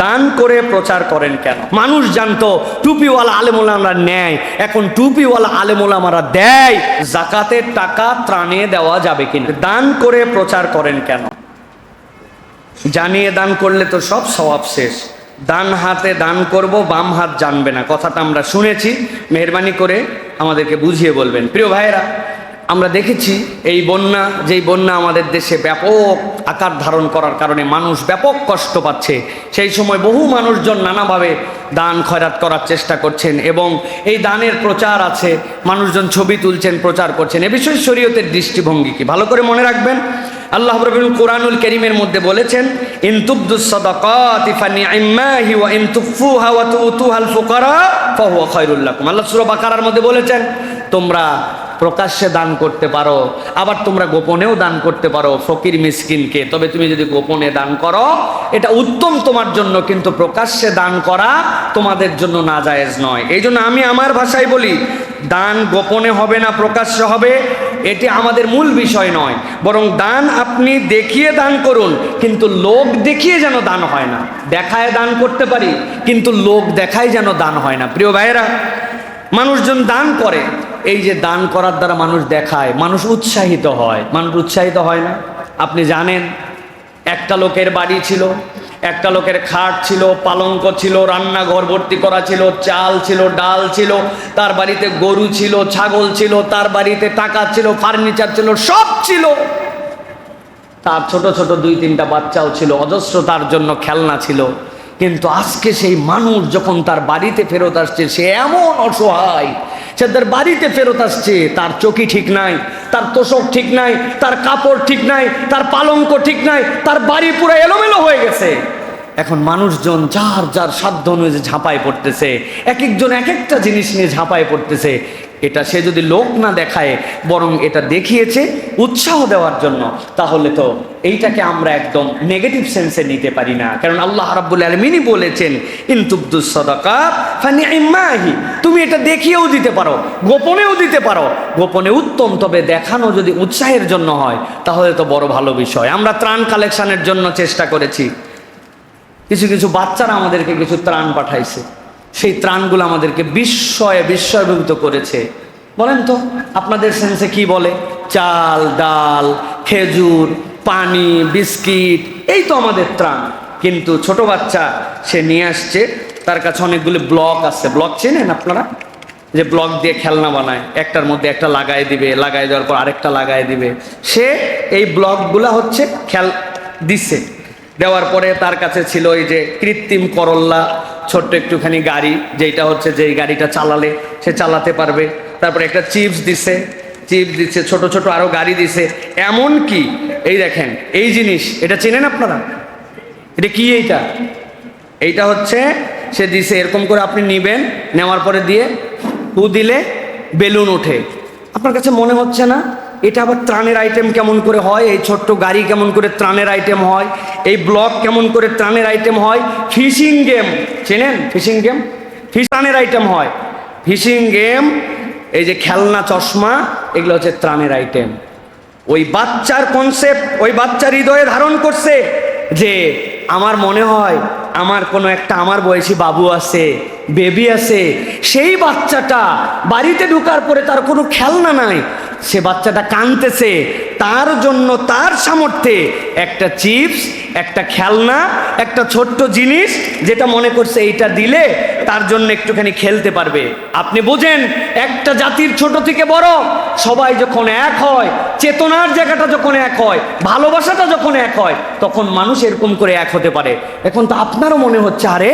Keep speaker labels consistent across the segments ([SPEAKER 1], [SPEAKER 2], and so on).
[SPEAKER 1] দান করে প্রচার করেন কেন? মানুষ জানতো, টুপিওয়ালা আলেমোলামারা নেয়। এখন টুপিওয়ালা আলেমোলামারা দেয় জাকাতের টাকা ত্রাণে দেওয়া যাবে কিনা? দান করে প্রচার করেন কেন? জানিয়ে দান করলে তো সব স্বভাব শেষ। ডান হাতে দান করব, বাম হাত জানবে না। কথাটা আমরা শুনেছি। মেহরবানি করে আমাদেরকে বুঝিয়ে বলবেন। প্রিয় ভাইয়েরা, আমরা দেখেছি এই বন্যা, যেই বন্যা আমাদের দেশে ব্যাপক আকার ধারণ করার কারণে মানুষ ব্যাপক কষ্ট পাচ্ছে। সেই সময় বহু মানুষজন নানাভাবে দান খয়রাত করার চেষ্টা করছেন এবং এই দানের প্রচার আছে। মানুষজন ছবি তুলছেন, প্রচার করছেন। এ বিষয়ে শরীয়তের দৃষ্টিভঙ্গি কি? ভালো করে মনে রাখবেন। আল্লাহ রবিন কোরআনুল করিমের মধ্যে বলেছেন আল্লাহ সূরা বাকারার মধ্যে বলেছেন, তোমরা প্রকাশ্যে দান করতে পারো, আবার তোমরা গোপনেও দান করতে পারো, ফকির মিসকিনকে তবে তুমি যদি গোপনে দান করো, এটা উত্তম তোমার জন্য, কিন্তু প্রকাশ্যে দান করা তোমাদের জন্য নাজায়েজ নয়। এই জন্য আমি আমার ভাষায় বলি, দান গোপনে হবে না, প্রকাশ্যে হবে, এটি আমাদের মূল বিষয় নয়। বরং দান আপনি দেখিয়ে দান করুন, কিন্তু লোক দেখিয়ে যেন দান হয় না। দেখায় দান করতে পারি, কিন্তু লোক দেখায় যেন দান হয় না। প্রিয় ভাইয়েরা, মানুষজন দান করে এই যে দান করার দ্বারা মানুষ দেখায়, মানুষ উৎসাহিত হয়। মানুষ উৎসাহিত হয় না? আপনি জানেন, একটা লোকের বাড়ি ছিল, একটা লোকের খাট ছিল, পালঙ্ক ছিল, রান্নাঘর ভর্তি করা ছিল, চাল ছিল, ডাল ছিল, তার বাড়িতে গরু ছিল, ছাগল ছিল, তার বাড়িতে টাকা ছিল, ফার্নিচার ছিল, সব ছিল। তার ছোট ছোট দুই তিনটা বাচ্চাও ছিল, অজস্র তার জন্য খেলনা ছিল। কিন্তু আজকে সেই মানুষ যখন তার বাড়িতে ফেরত আসছে, সে এমন অসহায় সে তার বাড়িতে ফেরত আসছে। তার চকি ঠিক নাই, তার তোষক ঠিক নাই, তার কাপড় ঠিক নাই, তার পালঙ্ক ঠিক নাই, তার বাড়ি পুরো এলোমেলো হয়ে গেছে। এখন মানুষজন যার যার সাধ্য অনুযায়ী ঝাঁপায় পড়তেছে এক একজন এক একটা জিনিস নিয়ে ঝাঁপায় পড়তেছে, এটা সে যদি লোক না দেখায়, বরং এটা দেখিয়েছে উৎসাহ দেওয়ার জন্য, তাহলে তো এইটাকে আমরা একদম নেগেটিভ সেন্সে নিতে পারি না। কারণ আল্লাহ রাব্বুল আলমিনই বলেছেন ইনতুবদুস সদাকা ফানি ইম্মাহি তুমি এটা দেখিয়েও দিতে পারো, গোপনেও দিতে পারো। গোপনে উত্তম, তবে দেখানো যদি উৎসাহের জন্য হয়, তাহলে তো বড় ভালো বিষয়। আমরা ত্রাণ কালেকশনের জন্য চেষ্টা করেছি। কিছু কিছু বাচ্চারা আমাদেরকে কিছু ত্রাণ পাঠাইছে। সেই ত্রাণগুলো আমাদেরকে বিস্ময়ে বিস্ময়ভূত করেছে। বলেন তো, আপনাদের সেন্সে কি বলে? চাল, ডাল, খেজুর, পানি, বিস্কিট, এই তো আমাদের ত্রাণ। কিন্তু ছোট বাচ্চা সে নিয়ে আসছে, তার কাছে অনেকগুলি ব্লক আছে। ব্লক চেনেন আপনারা? যে ব্লক দিয়ে খেলনা বানায়। একটার মধ্যে একটা লাগাই দিবে লাগাই দেওয়ার পর আরেকটা লাগাই দিবে। সে এই ব্লকগুলা হচ্ছে খেল দিচ্ছে দেওয়ার পরে তার কাছে ছিল এই যে কৃত্রিম করল্লা, ছোট্ট একটুখানি গাড়ি যেটা হচ্ছে যেই গাড়িটা চালালে সে চালাতে পারবে। তারপরে একটা চিপস দিছে, চিপস দিচ্ছে ছোট ছোট আরও গাড়ি দিছে। এমন কি এই দেখেন, এই জিনিস, এটা চেনেন আপনারা? এটা কি এইটা? এইটা হচ্ছে, সে দিছে, এরকম করে আপনি নিবেন, নেওয়ার পরে দিয়ে হু দিলে বেলুন ওঠে। আপনার কাছে মনে হচ্ছে না? এটা আবার ত্রাণের আইটেম কেমন করে হয়? এই ছোট্ট গাড়ি কেমন করে ত্রাণের আইটেম হয়? এই ব্লক কেমন করে ত্রাণের আইটেম হয়? ফিশিং গেম চেনেন? ফিশিং গেম ফিশ আইটেম হয়। ফিশিং গেম এই যে খেলনা, চশমা, এগুলো হচ্ছে ত্রাণের আইটেম ওই বাচ্চার কনসেপ্ট ওই বাচ্চার হৃদয়ে ধারণ করছে যে আমার মনে হয় আমার কোনো একটা আমার বয়সী বাবু আছে বেবি আছে, সেই বাচ্চাটা বাড়িতে ঢুকার পরে তার কোনো খেলনা নাই। সে বাচ্চাটা কানতেছে তার জন্য তার সামর্থ্যে একটা চিপস, একটা খেলনা, একটা ছোট্ট জিনিস যেটা মনে করছে এইটা দিলে তার জন্য একটুখানি খেলতে পারবে। আপনি বোঝেন, একটা জাতির ছোট থেকে বড় সবাই যখন এক হয়, চেতনার জায়গাটা যখন এক হয়, ভালোবাসাটা যখন এক হয়, তখন মানুষ এরকম করে এক হতে পারে। এখন তো আপনারও মনে হচ্ছে, আরে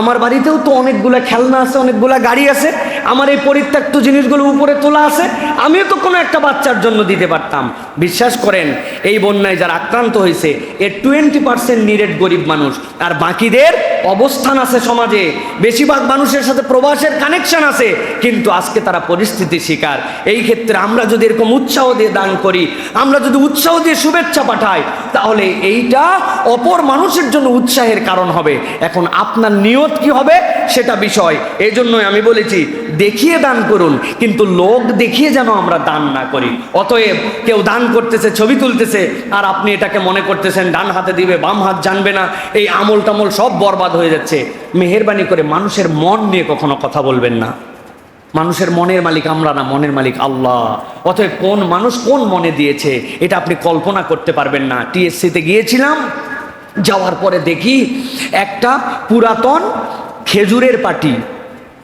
[SPEAKER 1] আমার বাড়িতেও তো অনেকগুলা খেলনা আছে, অনেকগুলা গাড়ি আছে। আমার এই পরিত্যক্ত জিনিসগুলো উপরে তোলা আছে। আমিও তো কোনো একটা বাচ্চার জন্য দিতে পারতাম। বিশ্বাস করেন, এই বন্যায় যারা আক্রান্ত হয়েছে, এর টোয়েন্টি পার্সেন্ট নিরেট গরিব মানুষ। আর বাকিদের অবস্থান আছে সমাজে। বেশিরভাগ মানুষের সাথে প্রবাসের কানেকশন আছে, কিন্তু আজকে তারা পরিস্থিতি শিকার। এই ক্ষেত্রে আমরা যদি এরকম উৎসাহ দিয়ে দান করি, আমরা যদি উৎসাহ দিয়ে শুভেচ্ছা পাঠাই, তাহলে এইটা অপর মানুষের জন্য উৎসাহের কারণ হবে। এখন আপনার নিয়ত কি হবে? সেটা বিষয়। এই জন্যই আমি বলেছি, দেখিয়ে দান করুন, কিন্তু লোক দেখিয়ে যেন আমরা দান না করি। অতএব কেউ দান করতেছে, ছবি তুলতেছে, আর আপনি এটাকে মনে করতেছেন, ডান হাতে দিবে, বাম হাত জানবে না, এই আমল টামল সব বরবাদ হয়ে যাচ্ছে। মেহেরবানি করে মানুষের মন নিয়ে কখনো কথা বলবেন না। মানুষের মনের মালিক আমরা না, মনের মালিক আল্লাহ। অতএব কোন মানুষ কোন মনে দিয়েছে, এটা আপনি কল্পনা করতে পারবেন না। টিএসসিতে গিয়েছিলাম যাওয়ার পরে দেখি একটা পুরাতন খেজুরের পাটি।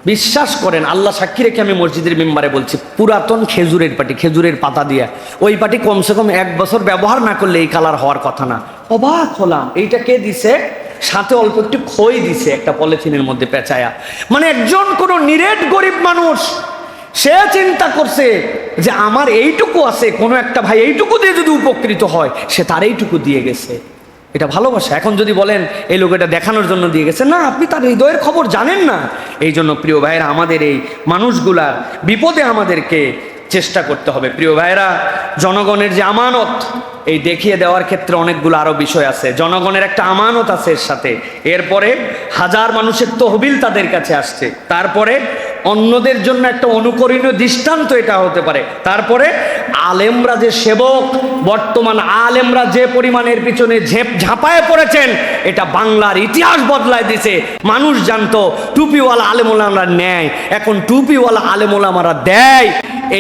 [SPEAKER 1] বিশ্বাস করেন, আল্লাহ সাক্ষী রেখে আমি মসজিদের মেম্বারে বলছি, পুরাতন খেজুরের পাটি, খেজুরের পাতা দিয়া। ওই পাটি কমসে কম এক বছর ব্যবহার না করলে এই কালার হওয়ার কথা না। অবাক হলাম, এইটা কে দিছে? সাথে অল্প একটু খই দিছে একটা পলিথিনের মধ্যে পেঁচায়া। মানে একজন কোনো নিরেট গরিব মানুষ, সে চিন্তা করছে যে আমার এইটুকু আছে, কোনো একটা ভাই এইটুকু দিয়ে যদি উপকৃত হয়, সে তার এইটুকু দিয়ে গেছে। এটা ভালোবাসা। এখন যদি বলেন, এই লোক এটা দেখানোর জন্য দিয়ে গেছে। না, আপনি তার হৃদয়ের খবর জানেন না। এই জন্য প্রিয় ভাইয়েরা, আমাদের এই মানুষগুলার বিপদে আমাদেরকে চেষ্টা করতে হবে। প্রিয় ভাইয়েরা, জনগণের যে আমানত, এই দেখিয়ে দেওয়ার ক্ষেত্রে অনেকগুলো আরও বিষয় আছে। জনগণের একটা আমানত আছে এর সাথে। এরপরে হাজার মানুষের তহবিল তাদের কাছে আসছে। তারপরে অন্যদের জন্য একটা অনুকরণীয় দৃষ্টান্ত এটা হতে পারে। তারপরে আলেমরা যে সেবক, বর্তমান আলেমরা যে পরিমাণের পিছনে ঝেপ ঝাঁপায় পড়েছেন, এটা বাংলার ইতিহাস বদলায় দিছে। মানুষ জানতো, টুপিওয়ালা আলেমোলামরা নেয়, এখন টুপিওয়ালা আলেমোলামারা দেয়।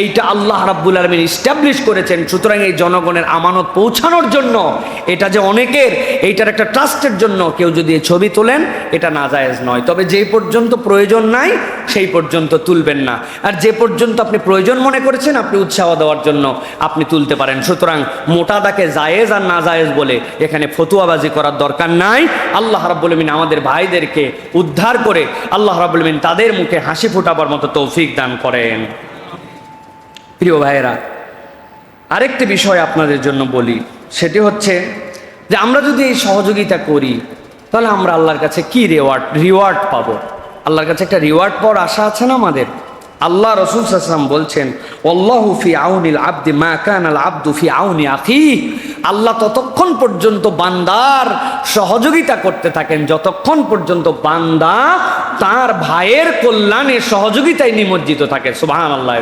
[SPEAKER 1] এইটা আল্লাহ রাব্বুল আলমিন ইস্টাবলিশ করেছেন। সুতরাং এই জনগণের আমানত পৌঁছানোর জন্য, এটা যে অনেকের, এইটার একটা ট্রাস্টের জন্য কেউ যদি ছবি তোলেন, এটা নাজায়েজ নয়। তবে যেই পর্যন্ত প্রয়োজন নাই, সেই পর্যন্ত তুলবেন না। আর যে পর্যন্ত আপনি প্রয়োজন মনে করেছেন, আপনি উৎসাহ দেওয়ার জন্য আপনি তুলতে পারেন। সুতরাং মোটা দাকে জায়েজ আর না জায়েজ বলে এখানে ফতুয়াবাজি করার দরকার নাই। আল্লাহ রাব্বুল আমাদের ভাইদেরকে উদ্ধার করে আল্লাহ রাব্বুল আলমিন তাদের মুখে হাসি ফোটাবার মতো তৌফিক দান করেন। প্রিয় ভাইয়েরা, আরেকটি বিষয় আপনাদের জন্য বলি। সেটি হচ্ছে যে আমরা যদি এই সহযোগিতা করি, তাহলে আমরা আল্লাহর কাছে কি রেওয়ার্ড রিওয়ার্ড পাবো? আল্লাহর কাছে একটা রিওয়ার্ড পাওয়ার আশা আছে না আমাদের? আল্লাহ রসুল সাল্লাম বলছেন অল্লাহু আউনিল আব্দি মা কান আল ফি আউনি আখি। আল্লাহ ততক্ষণ পর্যন্ত বান্দার সহযোগিতা করতে থাকেন। যতক্ষণ পর্যন্ত বান্দা তার ভাইয়ের কল্যাণে সহযোগিতায় নিমজ্জিত থাকে। সুবহান আল্লাহ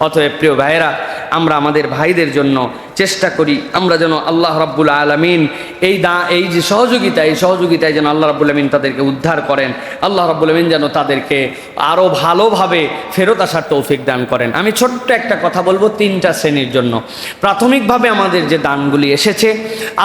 [SPEAKER 1] অতএব প্রিয় ভাইয়েরা আমরা আমাদের ভাইদের জন্য চেষ্টা করি, আমরা যেন আল্লাহ রাব্বুল আলমিন এই দা, এই যে সহযোগিতা, এই সহযোগিতায় যেন আল্লাহ রাব্বুল আলমিন তাদেরকে উদ্ধার করেন, আল্লাহ রাব্বুল আলমিন যেন তাদেরকে আরও ভালোভাবে ফেরত আসার তৌফিক দান করেন। আমি ছোট্ট একটা কথা বলব তিনটা শ্রেণির জন্য। প্রাথমিকভাবে আমাদের যে দানগুলি এসেছে,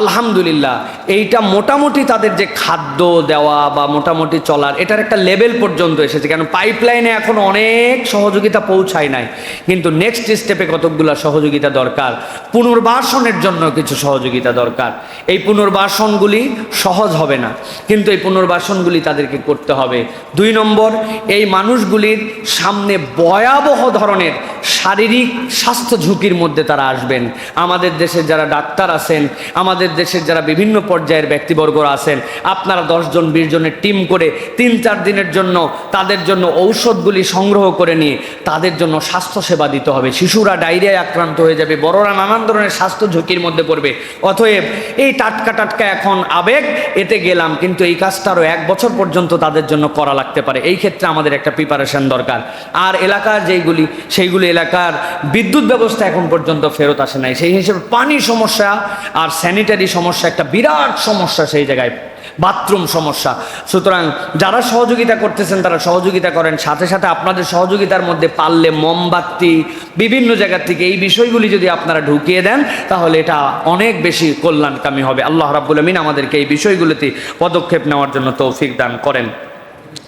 [SPEAKER 1] আলহামদুলিল্লাহ, এইটা মোটামুটি তাদের যে খাদ্য দেওয়া বা মোটামুটি চলার, এটার একটা লেভেল পর্যন্ত এসেছে। কেন, পাইপলাইনে এখন অনেক সহযোগিতা পৌঁছায় নাই। কিন্তু নেক্সট স্টেপে কতকগুলো সহযোগিতা দরকার। পুনর্বাসনের জন্য কিছু সহযোগিতা দরকার। এই পুনর্বাসনগুলি সহজ হবে না। কিন্তু এই পুনর্বাসনগুলি তাদেরকে করতে হবে। দুই নম্বর, এই মানুষগুলির সামনে ভয়াবহ ধরনের শারীরিক স্বাস্থ্য ঝুঁকির মধ্যে তারা আসবেন। আমাদের দেশের যারা ডাক্তার আছেন, আমাদের দেশের যারা বিভিন্ন পর্যায়ের ব্যক্তিবর্গরা আছেন, আপনারা দশজন বিশ জনের টিম করে তিন, চার দিনের জন্য তাদের জন্য ঔষধগুলি সংগ্রহ করে নিয়ে তাদের জন্য স্বাস্থ্যসেবা দিতে হবে। শিশুরা ডায়রিয়ায় আক্রান্ত হয়ে যাবে। বড়রা নানান ধরনের স্বাস্থ্য ঝুঁকির মধ্যে পড়বে। অতএব এই টাটকা টাটকা এখন আবেগ, এতে গেলাম। কিন্তু এই কাজটা আরও এক বছর পর্যন্ত তাদের জন্য করা লাগতে পারে। এই ক্ষেত্রে আমাদের একটা প্রিপারেশন দরকার। আর এলাকার যেইগুলি, সেইগুলি এলাকার বিদ্যুৎ ব্যবস্থা এখন পর্যন্ত ফেরত আসে নাই। সেই হিসেবে পানি সমস্যা আর স্যানিটারি সমস্যা, একটা বিরাট সমস্যা সেই জায়গায় বাথরুম সমস্যা। সুতরাং যারা সহযোগিতা করতেছেন, তারা সহযোগিতা করেন। সাথে সাথে আপনাদের সহযোগিতার মধ্যে পারলে মোমবাতি, বিভিন্ন জায়গা থেকে এই বিষয়গুলি যদি আপনারা ঢুকিয়ে দেন, তাহলে এটা অনেক বেশি কল্যাণকামী হবে। আল্লাহ রাবুল আমিন আমাদেরকে এই বিষয়গুলিতে পদক্ষেপ নেওয়ার জন্য তৌফিক দান করেন।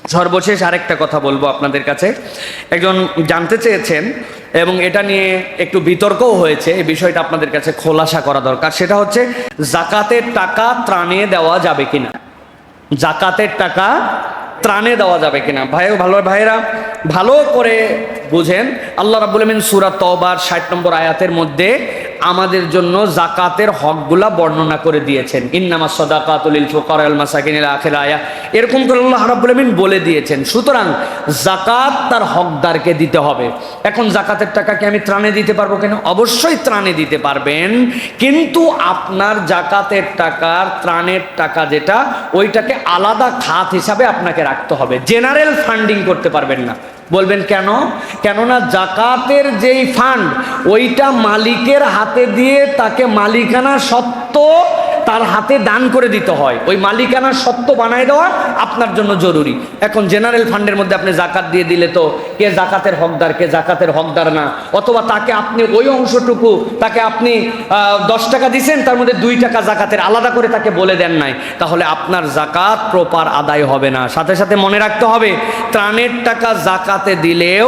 [SPEAKER 1] সর্বশেষ আরেকটা কথা বলব আপনাদের কাছে। একজন জানতে চেয়েছেন এবং এটা নিয়ে একটু বিতর্কও হয়েছে, এই বিষয়টা আপনাদের কাছে খোলাসা করা দরকার। সেটা হচ্ছে, জাকাতের টাকা ত্রাণে দেওয়া যাবে কিনা? জাকাতের টাকা ত্রাণে দেওয়া যাবে কিনা? ভাই, ভালো, ভাইয়েরা, ভালো করে বুঝেন। আল্লাহ রাবুল সুরাত তবার ষাট নম্বর আয়াতের মধ্যে আমাদের জন্য জাকাতের হকগুলা বর্ণনা করে দিয়েছেন। ইন্নামা সদাকাতুল ফুকার আখের আয়া। এরকম করে আল্লাহ রাব্বুল আমিন বলে দিয়েছেন। সুতরাং জাকাত তার হকদারকে দিতে হবে। এখন জাকাতের টাকা কি আমি ত্রাণে দিতে পারব কেন? অবশ্যই ত্রাণে দিতে পারবেন। কিন্তু আপনার জাকাতের টাকার ত্রাণের টাকা যেটা, ওইটাকে আলাদা খাত হিসাবে আপনাকে রাখতে হবে। জেনারেল ফান্ডিং করতে পারবেন না। বলবেন কেন? কেননা জাকাতের যেই ফান্ড ওইটা মালিকের হাতে দিয়ে তাকে মালিকানা সত্ত্ব তার হাতে দান করে দিতে হয়। ওই মালিকানা সত্ত্ব বানায় দেওয়া আপনার জন্য জরুরি। এখন জেনারেল ফান্ডের মধ্যে আপনি জাকাত দিয়ে দিলে তো কে জাকাতের হকদার, কে জাকাতের হকদার না। অথবা তাকে আপনি ওই অংশটুকু, তাকে আপনি দশ টাকা দিচ্ছেন তার মধ্যে দুই টাকা জাকাতের আলাদা করে তাকে বলে দেন নাই। তাহলে আপনার জাকাত প্রপার আদায় হবে না। সাথে সাথে মনে রাখতে হবে, ত্রাণের টাকা জাকাতে দিলেও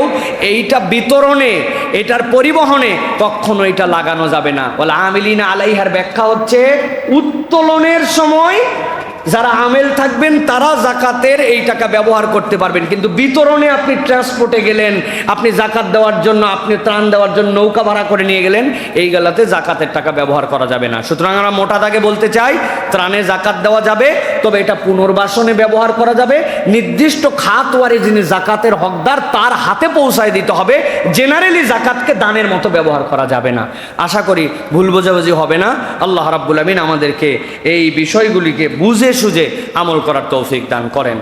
[SPEAKER 1] এইটা বিতরণে, এটার পরিবহনে কখনো এটা লাগানো যাবে না। বলে আমিলিনা আলাইহার ব্যাখ্যা হচ্ছে উত্তোলনের সময় যারা আমেল থাকবেন, তারা জাকাতের এই টাকা ব্যবহার করতে পারবেন। কিন্তু বিতরণে আপনি ট্রান্সপোর্টে গেলেন, আপনি জাকাত দেওয়ার জন্য, আপনি ত্রাণ দেওয়ার জন্য নৌকা ভাড়া করে নিয়ে গেলেন, এই গেলাতে জাকাতের টাকা ব্যবহার করা যাবে না। সুতরাং আমরা মোটা দাগে বলতে চাই, ত্রাণে জাকাত দেওয়া যাবে তবে এটা পুনর্বাসনে ব্যবহার করা যাবে। নির্দিষ্ট খাত ওয়ারি যিনি জাকাতের হকদার, তার হাতে পৌঁছায় দিতে হবে। জেনারেলি জাকাতকে দানের মতো ব্যবহার করা যাবে না। আশা করি ভুল বোঝাবুঝি হবে না। আল্লাহ রাব্বুল আমিন আমাদেরকে এই বিষয়গুলিকে বুঝে সুঝে আমল করার তৌফিক দান করেন।